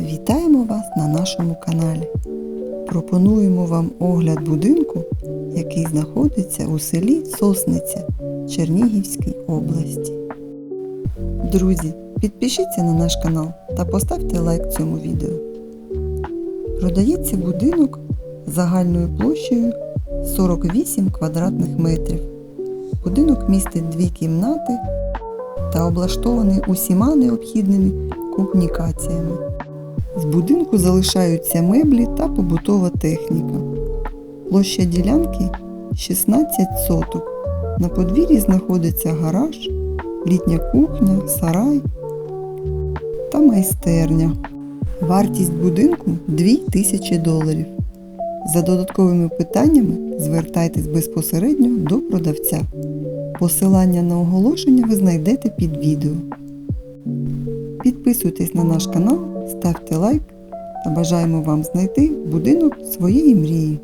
Вітаємо вас на нашому каналі. Пропонуємо вам огляд будинку, який знаходиться у селі Сосниця Чернігівській області. Друзі, підпишіться на наш канал та поставте лайк цьому відео. Продається будинок загальною площею 48 квадратних метрів. Будинок містить дві кімнати та облаштований усіма необхідними комунікаціями. З будинку залишаються меблі та побутова техніка. Площа ділянки 16 соток. На подвір'ї знаходиться гараж, літня кухня, сарай та майстерня. Вартість будинку 2000 доларів. За додатковими питаннями звертайтесь безпосередньо до продавця. Посилання на оголошення ви знайдете під відео. Підписуйтесь на наш канал, ставте лайк та бажаємо вам знайти будинок своєї мрії.